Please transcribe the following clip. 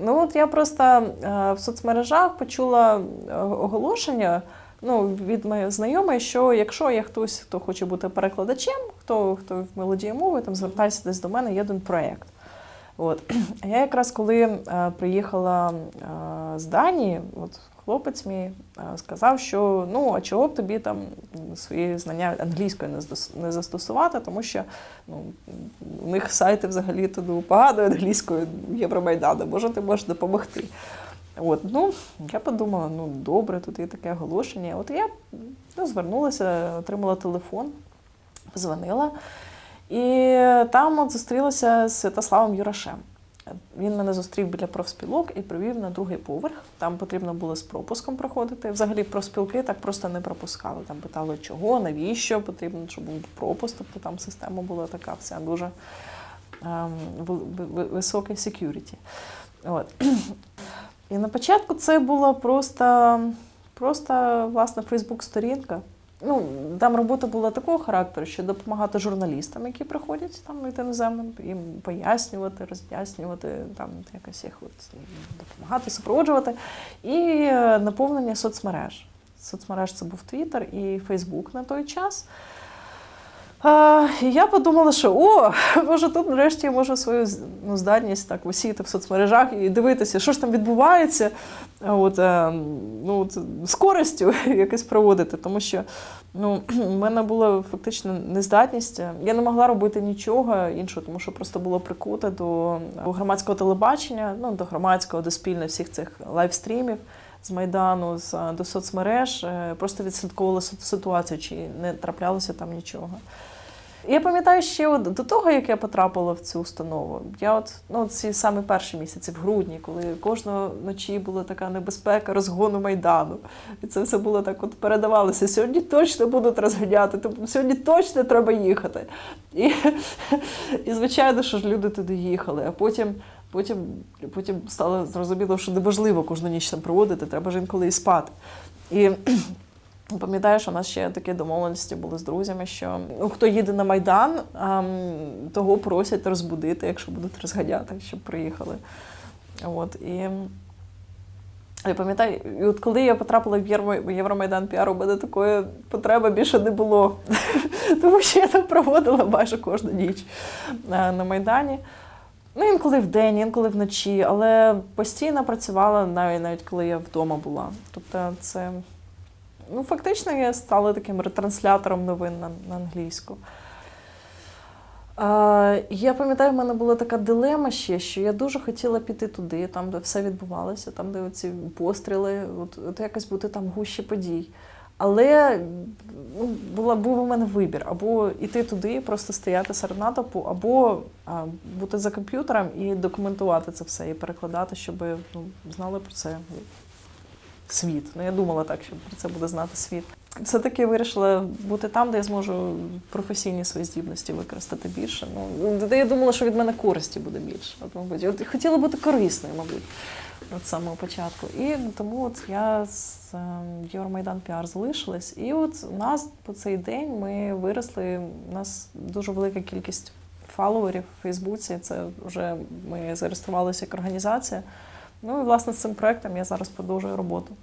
Ну от я просто е, в соцмережах почула е, оголошення ну, від моєї знайомої, що якщо є хтось, хто хоче бути перекладачем, хто, хто володіє мовою, там звертайся десь до мене, є один проєкт. От. Я якраз коли е, приїхала з Данії, от хлопець мій е, сказав, що ну а чого б тобі там свої знання англійської не, застосувати, тому що ну, у них сайти взагалі туди поганою англійською Євромайдану, може ти можеш допомогти. От, ну, я подумала, ну добре, тут є таке оголошення. От я ну, звернулася, отримала телефон, позвонила. І там от зустрілася з Святославом Юрашем. Він мене зустрів біля профспілок і привів на другий поверх. Там потрібно було з пропуском проходити. Взагалі профспілки так просто не пропускали. Там питали, чого, навіщо потрібно, щоб був пропуск. Тобто там система була така вся дуже ем, ви- ви- високий security. От. І на початку це була просто, просто власне Фейсбук-сторінка. Ну, там робота була такого характеру, що допомагати журналістам, які приходять там від іноземним, їм пояснювати, роз'яснювати, там якось їх от, допомагати, супроводжувати. І е, наповнення соцмереж. Соцмереж це був Твіттер і Фейсбук на той час. А, і я подумала, що о, може тут нарешті я можу свою ну, здатність так висіти в соцмережах і дивитися, що ж там відбувається, от, е, ну, от, з користю якось проводити. Тому що ну, в мене була фактично нездатність. Я не могла робити нічого іншого, тому що просто було прикута до громадського телебачення, ну, до громадського, до спільних всіх цих лайвстрімів з Майдану, з, е, до соцмереж, е, просто відслідковувала сит- ситуацію, чи не траплялося там нічого. Я пам'ятаю ще от до того, як я потрапила в цю установу. Я от ну ці самі перші місяці в грудні, коли кожного ночі була така небезпека розгону майдану, і це все було так, от передавалося. Сьогодні точно будуть розганяти, тобто сьогодні точно треба їхати. І, і звичайно, що ж люди туди їхали. А потім, потім, потім стало зрозуміло, що неможливо кожну ніч там проводити, треба ж інколи і спати. І Пам'ятаю, що у нас ще такі домовленості були з друзями, що ну, хто їде на Майдан, того просять розбудити, якщо будуть розганяти, щоб приїхали. От, і я пам'ятаю, і от коли я потрапила в Євромайдан піар, у мене такої потреби більше не було. Тому що я там проводила майже кожну ніч е, на Майдані. Ну, інколи вдень, інколи вночі, але постійно працювала навіть навіть коли я вдома була. Тобто це. Ну, фактично, я стала таким ретранслятором новин на, на англійську. Я пам'ятаю, в мене була така дилема ще, що я дуже хотіла піти туди, там, де все відбувалося, там, де ці постріли, от, от якось бути там гущі подій. Але ну, була, був у мене вибір: або йти туди, просто стояти серед натовпу, або а, бути за комп'ютером і документувати це все, і перекладати, щоб ну, знали про це світ. Ну, я думала так, що про це буде знати світ. Все-таки вирішила бути там, де я зможу професійні свої здібності використати більше. Ну, де я думала, що від мене користі буде більше. От, мабуть, от хотіла бути корисною, мабуть, від самого початку. І тому от я з ем, Євромайдан Піар залишилась. І от у нас по цей день ми виросли. У нас дуже велика кількість фоловерів в Фейсбуці. Це вже ми зареєструвалися як організація. Ну і власне з цим проектом я зараз продовжую роботу.